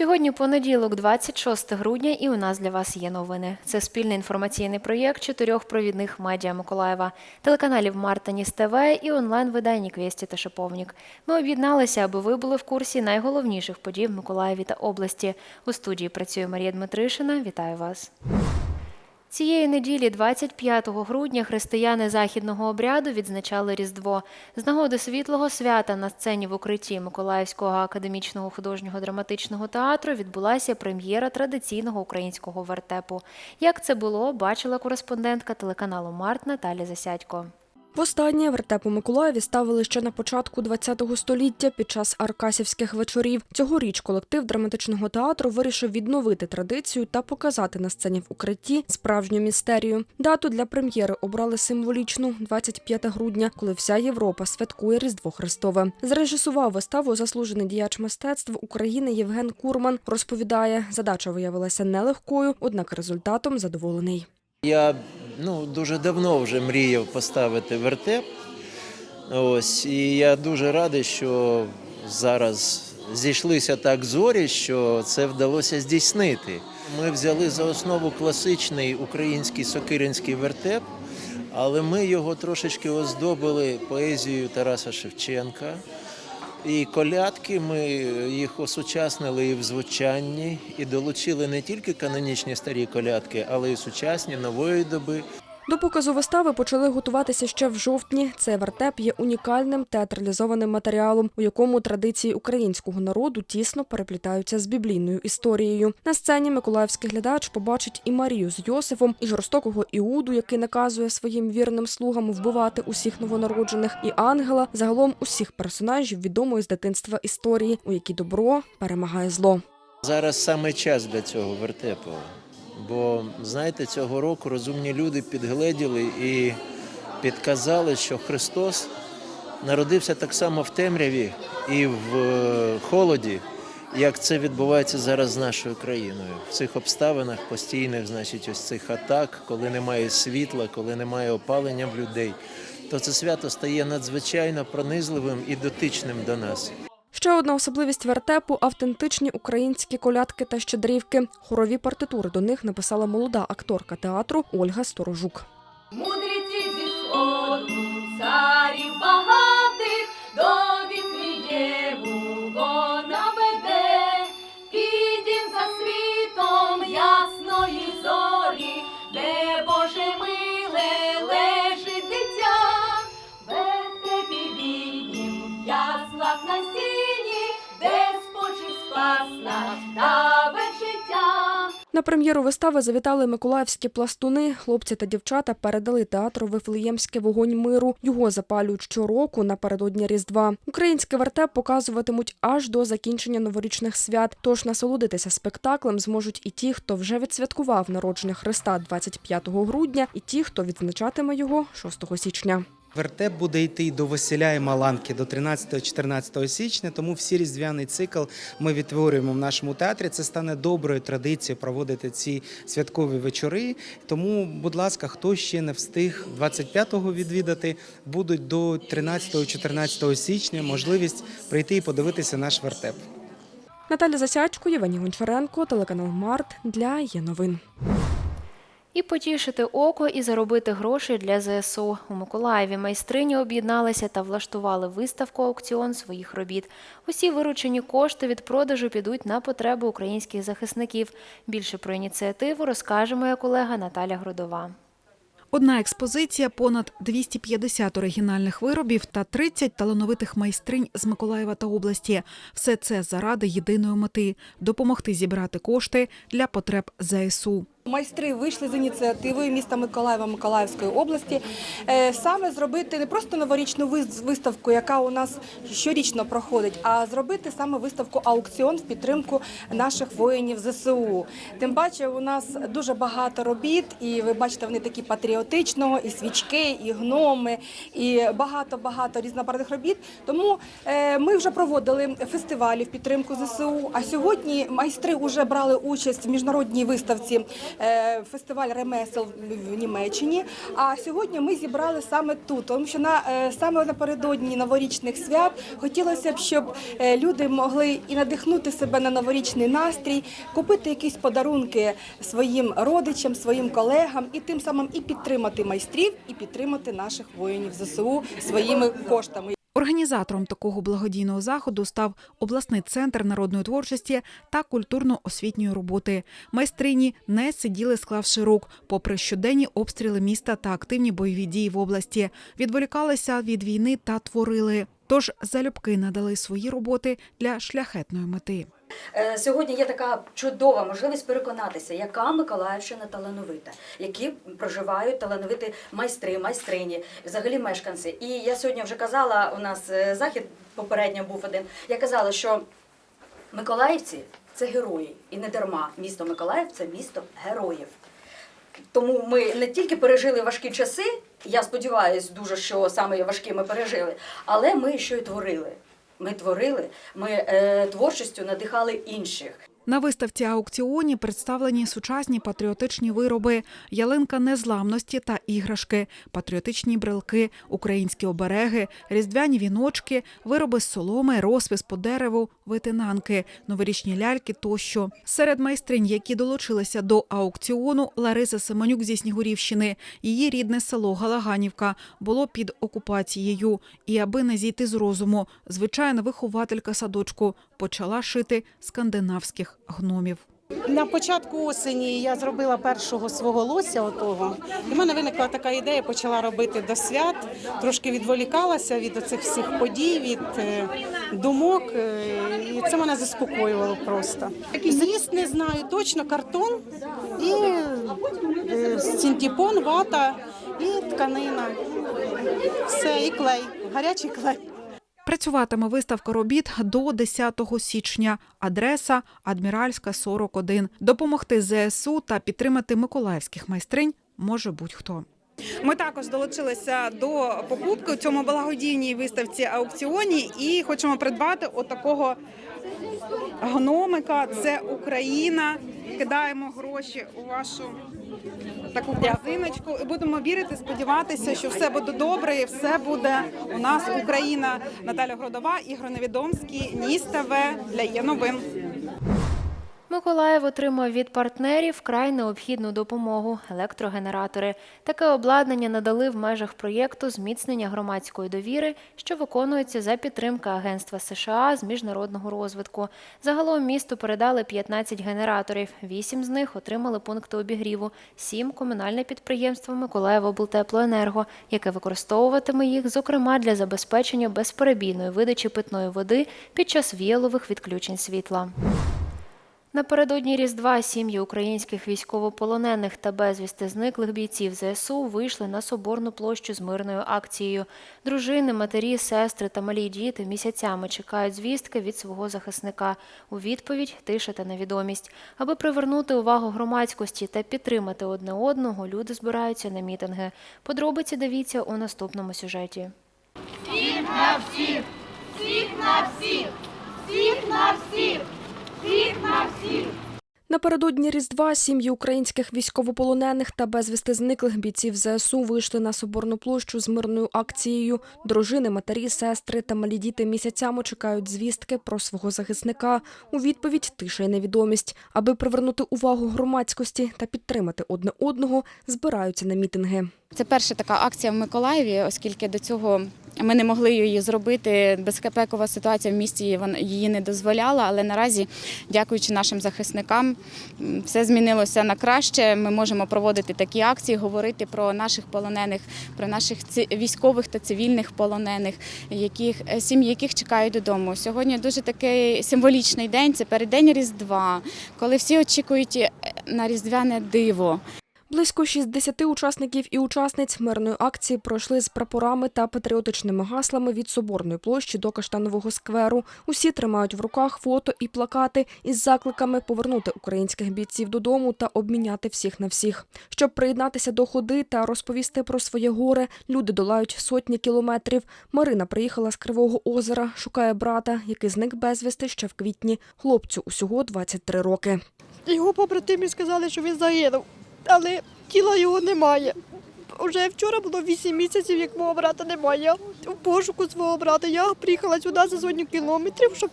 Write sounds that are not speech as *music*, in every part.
Сьогодні понеділок, 26 грудня, і у нас для вас є новини. Це спільний інформаційний проєкт чотирьох провідних медіа Миколаєва, телеканалів Мартаніс ТВ і онлайн-видань Квєсті та Шиповнік. Ми об'єдналися, аби ви були в курсі найголовніших подій в Миколаєві та області. У студії працює Марія Дмитришина. Вітаю вас. Цієї неділі, 25 грудня, християни західного обряду відзначали Різдво. З нагоди світлого свята на сцені в укритті Миколаївського академічного художнього драматичного театру відбулася прем'єра традиційного українського вертепу. Як це було, бачила кореспондентка телеканалу Март Наталя Засядько. Востаннє вертеп у Миколаєві ставили ще на початку ХХ століття під час аркасівських вечорів. Цьогоріч колектив драматичного театру вирішив відновити традицію та показати на сцені в укритті справжню містерію. Дату для прем'єри обрали символічну 25 грудня, коли вся Європа святкує Різдво Христове. Зрежисував виставу заслужений діяч мистецтв України Євген Курман. Розповідає, задача виявилася нелегкою, однак результатом задоволений. Я ну, дуже давно вже мріяв поставити вертеп. Ось, і я дуже радий, що зараз зійшлися так зорі, що це вдалося здійснити. Ми взяли за основу класичний український сокиринський вертеп, але ми його трошечки оздобили поезією Тараса Шевченка. І колядки ми їх осучаснили і в звучанні, і долучили не тільки канонічні старі колядки, але й сучасні нової доби. До показу вистави почали готуватися ще в жовтні. Цей вертеп є унікальним театралізованим матеріалом, у якому традиції українського народу тісно переплітаються з біблійною історією. На сцені миколаївський глядач побачить і Марію з Йосифом, і жорстокого Іуду, який наказує своїм вірним слугам вбивати усіх новонароджених, і ангела, загалом усіх персонажів відомої з дитинства історії, у якій добро перемагає зло. Зараз саме час для цього вертепу. Бо знаєте, цього року розумні люди підгледіли і підказали, що Христос народився так само в темряві і в е, холоді, як це відбувається зараз з нашою країною. В цих обставинах постійних, значить, ось цих атак, коли немає світла, коли немає опалення в людей, то це свято стає надзвичайно пронизливим і дотичним до нас. Ще одна особливість вертепу автентичні українські колядки та щедрівки. Хорові партитури до них написала молода акторка театру Ольга Сторожук. Мудреці На прем'єру вистави завітали миколаївські пластуни. Хлопці та дівчата передали театру Вифлеємське вогонь миру. Його запалюють щороку напередодні Різдва. Український вертеп показуватимуть аж до закінчення новорічних свят. Тож насолодитися спектаклем зможуть і ті, хто вже відсвяткував народження Христа 25 грудня, і ті, хто відзначатиме його 6 січня. Вертеп буде йти до Василя і Маланки до 13-14 січня, тому всі різдвяний цикл ми відтворюємо в нашому театрі. Це стане доброю традицією проводити ці святкові вечори. Тому, будь ласка, хто ще не встиг 25-го відвідати, будуть до 13-14 січня можливість прийти і подивитися наш вертеп. Наталя Засячко, Євгеній Гончаренко, телеканал Март для є новин. І потішити око і заробити гроші для ЗСУ. У Миколаєві майстрині об'єдналися та влаштували виставку аукціон своїх робіт. Усі виручені кошти від продажу підуть на потреби українських захисників. Більше про ініціативу розкаже моя колега Наталя Грудова. Одна експозиція, понад 250 оригінальних виробів та 30 талановитих майстринь з Миколаєва та області. Все це заради єдиної мети допомогти зібрати кошти для потреб ЗСУ. Майстри вийшли з ініціативою міста Миколаєва Миколаївської області е, саме зробити не просто новорічну вис- виставку, яка у нас щорічно проходить, а зробити саме виставку аукціон в підтримку наших воїнів ЗСУ. Тим паче, у нас дуже багато робіт, і ви бачите, вони такі патріотичного, і свічки, і гноми, і багато багато різнобарвних робіт. Тому е, ми вже проводили фестивалі в підтримку ЗСУ. А сьогодні майстри вже брали участь в міжнародній виставці фестиваль ремесел в- в Німеччині. А сьогодні ми зібрали саме тут, тому що на е, саме напередодні новорічних свят хотілося б, щоб е, люди могли і надихнути себе на новорічний настрій, купити якісь подарунки своїм родичам, своїм колегам і тим самим і підтримати майстрів, і підтримати наших воїнів ЗСУ своїми коштами. Організатором такого благодійного заходу став обласний центр народної творчості та культурно-освітньої роботи. Майстрині не сиділи, склавши рук, попри щоденні обстріли міста та активні бойові дії в області. Відволікалися від війни та творили. Тож залюбки надали свої роботи для шляхетної мети. Е, Сьогодні є така чудова можливість переконатися, яка Миколаївщина талановита, які проживають талановиті майстри, майстрині, взагалі мешканці. І я сьогодні вже казала, у нас е, захід попередньо був один. Я казала, що Миколаївці це герої, і не дарма. Місто Миколаїв це місто героїв. Тому ми не тільки пережили важкі часи, я сподіваюся дуже, що саме важкі ми пережили, але ми ще й творили. Ми творили, ми е, творчістю надихали інших. На виставці аукціоні представлені сучасні патріотичні вироби, ялинка незламності та іграшки, патріотичні брелки, українські обереги, різдвяні віночки, вироби з соломи, розпис по дереву, витинанки, новорічні ляльки тощо. Серед майстринь, які долучилися до аукціону, Лариса Семенюк зі Снігурівщини. Її рідне село Галаганівка було під окупацією. І аби не зійти з розуму, звичайна вихователька садочку почала шити скандинавських гномів. На початку осені я зробила першого свого лося отого. І в мене виникла така ідея, почала робити до свят, трошки відволікалася від оцих всіх подій, від е, думок. е, І це мене заспокоювало просто. Зріст не знаю, точно картон і е, синтепон, вата і тканина. Все, і клей, гарячий клей. Працюватиме виставка робіт до 10 січня. Адреса Адміральська 41. Допомогти ЗСУ та підтримати миколаївських майстринь може будь-хто. Ми також долучилися до покупки у цьому благодійній виставці аукціоні і хочемо придбати отакого гномика. Це Україна. Кидаємо гроші у вашу таку корзиночку і будемо вірити, сподіватися, що все буде добре і все буде у нас Україна. Наталя Гродова, Ігор Невідомський, Ніс ТВ для є новин. Миколаїв отримав від партнерів вкрай необхідну допомогу електрогенератори. Таке обладнання надали в межах проєкту зміцнення громадської довіри, що виконується за підтримки Агентства США з міжнародного розвитку. Загалом місту передали 15 генераторів. Вісім з них отримали пункти обігріву, сім комунальне підприємство Миколаївоблтеплоенерго, яке використовуватиме їх, зокрема для забезпечення безперебійної видачі питної води під час віялових відключень світла. Напередодні Різдва сім'ї українських військовополонених та безвісти зниклих бійців ЗСУ вийшли на Соборну площу з мирною акцією. Дружини, матері, сестри та малі діти місяцями чекають звістки від свого захисника. У відповідь тиша та невідомість. Аби привернути увагу громадськості та підтримати одне одного, люди збираються на мітинги. Подробиці дивіться у наступному сюжеті. Marcílio. Напередодні Різдва сім'ї українських військовополонених та безвісти зниклих бійців ЗСУ вийшли на Соборну площу з мирною акцією. Дружини, матері, сестри та малі діти місяцями чекають звістки про свого захисника. У відповідь тиша й невідомість. Аби привернути увагу громадськості та підтримати одне одного, збираються на мітинги. Це перша така акція в Миколаєві, оскільки до цього ми не могли її зробити. Безпекова ситуація в місті її не дозволяла. Але наразі, дякуючи нашим захисникам, все змінилося на краще. Ми можемо проводити такі акції, говорити про наших полонених, про наших військових та цивільних полонених, яких е, сім'ї яких чекають додому. Сьогодні дуже такий символічний день. Це переддень Різдва, коли всі очікують е, на різдвяне диво. Близько 60 учасників і учасниць мирної акції пройшли з прапорами та патріотичними гаслами від Соборної площі до Каштанового скверу. Усі тримають в руках фото і плакати із закликами повернути українських бійців додому та обміняти всіх на всіх. Щоб приєднатися до ходи та розповісти про своє горе, люди долають сотні кілометрів. Марина приїхала з Кривого озера, шукає брата, який зник безвісти ще в квітні. Хлопцю усього 23 роки. Його побратимі сказали, що він загинув, але тіла його немає. Уже вчора було 8 місяців, як мого брата немає. Я в пошуку свого брата. Я приїхала сюди за сотню кілометрів, щоб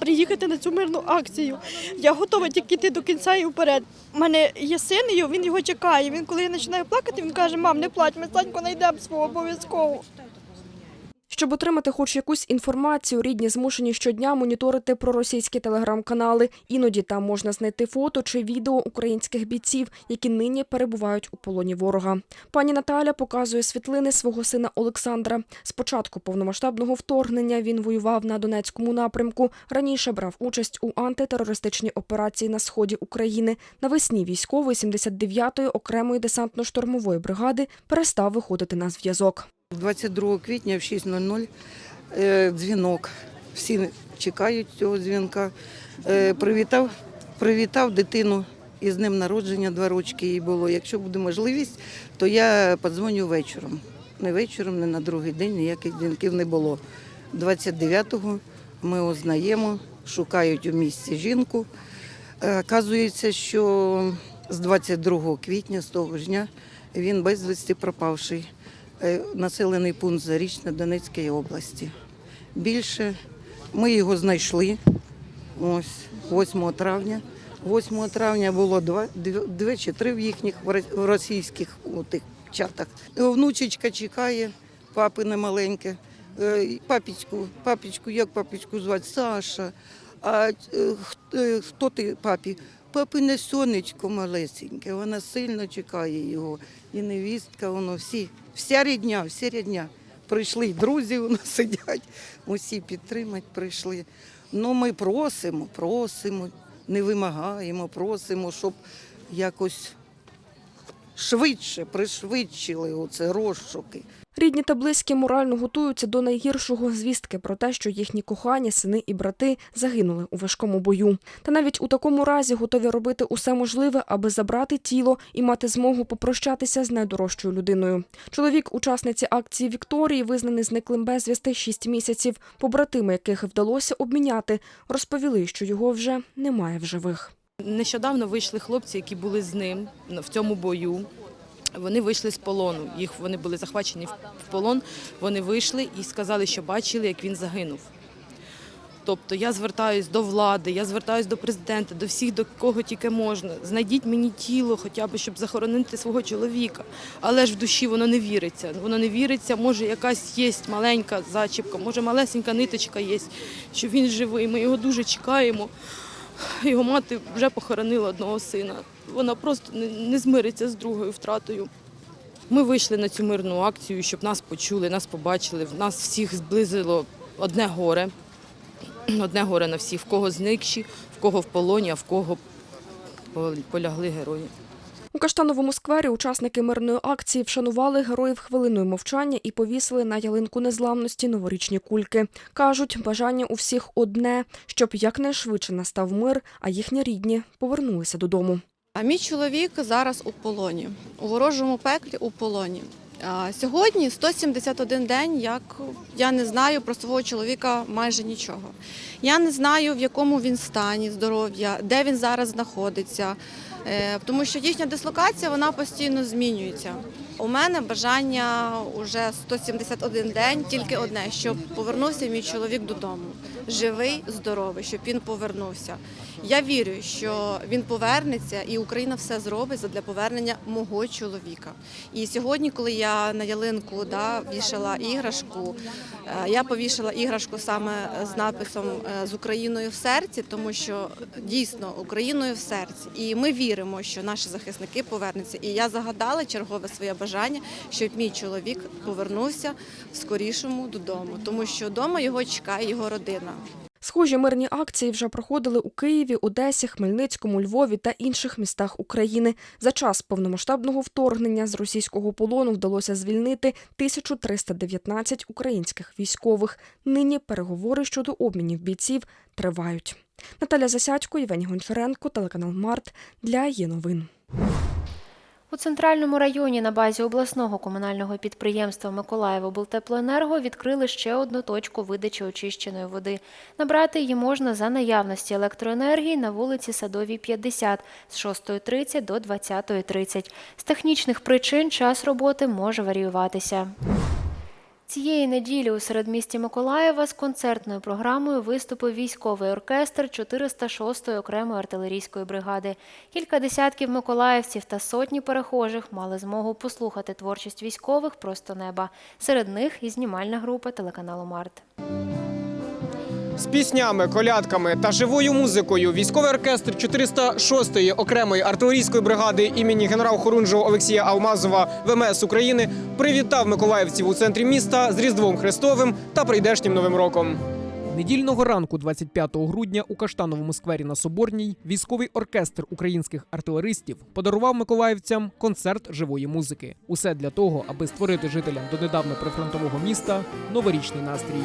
приїхати на цю мирну акцію. Я готова тільки йти до кінця і вперед. У мене є син, і він його чекає. Він, коли я починаю плакати, він каже: мам, не плач, ми Саньку знайдемо свого обов'язково. Щоб отримати хоч якусь інформацію, рідні змушені щодня моніторити проросійські телеграм-канали. Іноді там можна знайти фото чи відео українських бійців, які нині перебувають у полоні ворога. Пані Наталя показує світлини свого сина Олександра. З початку повномасштабного вторгнення він воював на Донецькому напрямку. Раніше брав участь у антитерористичній операції на сході України. Навесні військовий 79-ї окремої десантно-штурмової бригади перестав виходити на зв'язок. 22 квітня в 6.00 е, дзвінок. Всі чекають цього дзвінка. Е, Привітав, привітав дитину із днем народження, два рочки їй було. Якщо буде можливість, то я подзвоню вечором. Не вечором, не на другий день ніяких дзвінків не було. 29-го ми узнаємо, шукають у місці жінку. Е, Оказується, що з 22 квітня, з того ж дня, він безвісти пропавший. Е, населений пункт Зарічна Донецької області. Більше ми його знайшли ось 8 травня. 8 травня було два, дві, чи три в їхніх в російських у тих чатах. Внучечка чекає, папи не маленьке. Е, Папічку, папічку, як папічку звати? Саша. А е, хто ти папі? Папине сонечко малесеньке, вона сильно чекає його. І невістка, воно всі, вся рідня, вся рідня. Прийшли й друзі нас *laughs* сидять, усі підтримати прийшли. Ну, ми просимо, просимо, не вимагаємо, просимо, щоб якось швидше пришвидшили оце розшуки. Рідні та близькі морально готуються до найгіршого звістки про те, що їхні кохані, сини і брати загинули у важкому бою. Та навіть у такому разі готові робити усе можливе, аби забрати тіло і мати змогу попрощатися з найдорожчою людиною. Чоловік, учасниці акції Вікторії, визнаний зниклим безвісти 6 місяців. Побратими, яких вдалося обміняти, розповіли, що його вже немає в живих. Нещодавно вийшли хлопці, які були з ним в цьому бою. Вони вийшли з полону. Їх вони були захвачені в полон. Вони вийшли і сказали, що бачили, як він загинув. Тобто я звертаюсь до влади, я звертаюсь до президента, до всіх, до кого тільки можна. Знайдіть мені тіло, хоча б щоб захоронити свого чоловіка. Але ж в душі воно не віриться. Воно не віриться, може якась є маленька зачіпка, може малесенька ниточка є, що він живий. Ми його дуже чекаємо. Його мати вже похоронила одного сина. Вона просто не, змириться з другою втратою. Ми вийшли на цю мирну акцію, щоб нас почули, нас побачили. Нас всіх зблизило одне горе. *clears throat* Одне горе на всіх, в кого зникші, в кого в полоні, а в кого полягли герої. У Каштановому сквері учасники мирної акції вшанували героїв хвилиною мовчання і повісили на ялинку незламності новорічні кульки. Кажуть, бажання у всіх одне, щоб якнайшвидше настав мир, а їхні рідні повернулися додому. А мій чоловік зараз у полоні, у ворожому пеклі у полоні. Сьогодні 171 день, як я не знаю про свого чоловіка майже нічого. Я не знаю, в якому він стані здоров'я, де він зараз знаходиться, е, тому що їхня дислокація вона постійно змінюється. У мене бажання уже 171 день, тільки одне, щоб повернувся мій чоловік додому. Живий, здоровий, щоб він повернувся. Я вірю, що він повернеться, і Україна все зробить для повернення мого чоловіка. І сьогодні, коли я на ялинку да, вішала іграшку, е, я повішала іграшку саме з написом е, з Україною в серці, тому що дійсно Україною в серці. І ми віримо, що наші захисники повернуться. І я загадала чергове своє бажання, щоб мій чоловік повернувся скорішому додому, тому що вдома його чекає його родина. Схожі мирні акції вже проходили у Києві, Одесі, Хмельницькому, Львові та інших містах України. За час повномасштабного вторгнення з російського полону вдалося звільнити 1319 українських військових. Нині переговори щодо обмінів бійців тривають. Наталя Засядько, Євгеній Гончаренко, телеканал Март для є новин. У центральному районі на базі обласного комунального підприємства Миколаївоблтеплоенерго відкрили ще одну точку видачі очищеної води. Набрати її можна за наявності електроенергії на вулиці Садовій, 50 з 6.30 до 20.30. З технічних причин час роботи може варіюватися. Цієї неділі у середмісті Миколаєва з концертною програмою виступив військовий оркестр 406-ї окремої артилерійської бригади. Кілька десятків миколаївців та сотні перехожих мали змогу послухати творчість військових просто неба. Серед них і знімальна група телеканалу Март. З піснями, колядками та живою музикою військовий оркестр 406-ї окремої артилерійської бригади імені генерал-хорунжого Олексія Алмазова ВМС України привітав миколаївців у центрі міста з Різдвом Христовим та прийдешнім Новим роком. Недільного ранку, 25 грудня, у Каштановому сквері на Соборній військовий оркестр українських артилеристів подарував миколаївцям концерт живої музики. Усе для того, аби створити жителям донедавна прифронтового міста новорічний настрій.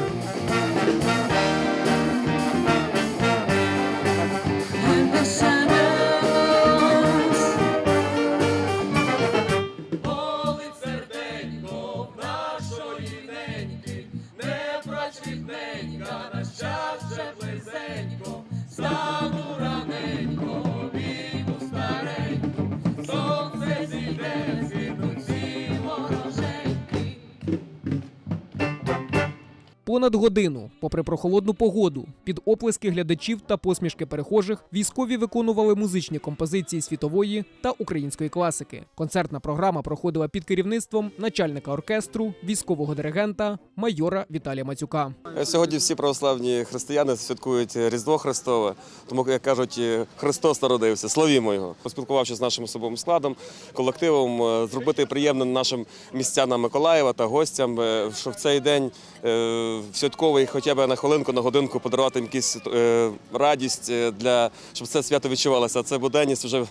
Понад годину, попри прохолодну погоду, під оплески глядачів та посмішки перехожих, військові виконували музичні композиції світової та української класики. Концертна програма проходила під керівництвом начальника оркестру, військового диригента, майора Віталія Мацюка. Сьогодні всі православні християни святкують Різдво Христове, тому як кажуть, Христос народився. Славімо його. Поспілкувавшись з нашим особовим складом, колективом, е, зробити приємно нашим містянам Миколаєва та гостям, е, що в цей день е, святковий, хоча б на хвилинку, на годинку подарувати їм якусь е, радість е, для щоб це свято відчувалося. Це буденність вже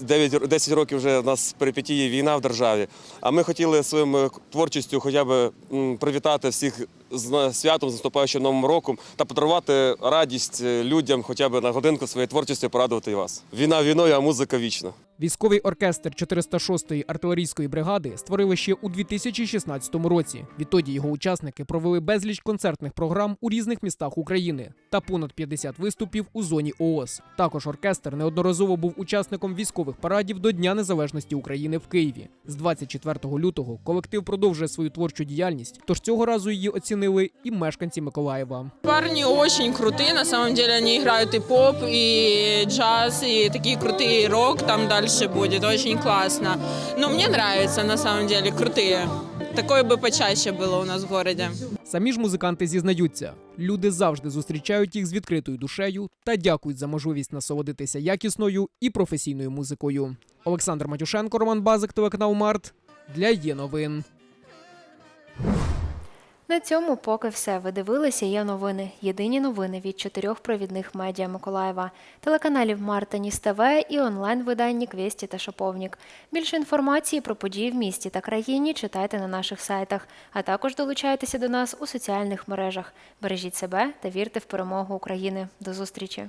9, 10 років вже в нас перипетіє війна в державі. А ми хотіли своєю творчістю хоча б привітати всіх з святом, з наступаючим новим роком та подарувати радість е, людям, хоча б на годинку своєю творчістю порадувати вас. Війна війною, а музика вічна. Військовий оркестр 406-ї артилерійської бригади створили ще у 2016 році. Відтоді його учасники провели безліч концертних програм у різних містах України та понад 50 виступів у зоні ООС. Також оркестр неодноразово був учасником військових парадів до Дня Незалежності України в Києві. З 24 лютого колектив продовжує свою творчу діяльність, тож цього разу її оцінили і мешканці Миколаєва. Парни очень крутые, на самом деле они играют и поп, и джаз, и такие крутые рок там дальше будет, очень классно. Но мне нравится, на самом деле, крутые. Такое бы почаще было у нас в городе. Самі ж музиканти зізнаються, люди завжди зустрічають їх з відкритою душею та дякують за можливість насолодитися якісною і професійною музикою. Олександр Матюшенко, Роман Базик, телеканал Март для є новин. На цьому поки все. Ви дивилися є новини. Єдині новини від чотирьох провідних медіа Миколаєва, телеканалів Марта Ніс ТВ і онлайн-виданні Квесті та Шоповнік. Більше інформації про події в місті та країні читайте на наших сайтах, а також долучайтеся до нас у соціальних мережах. Бережіть себе та вірте в перемогу України. До зустрічі!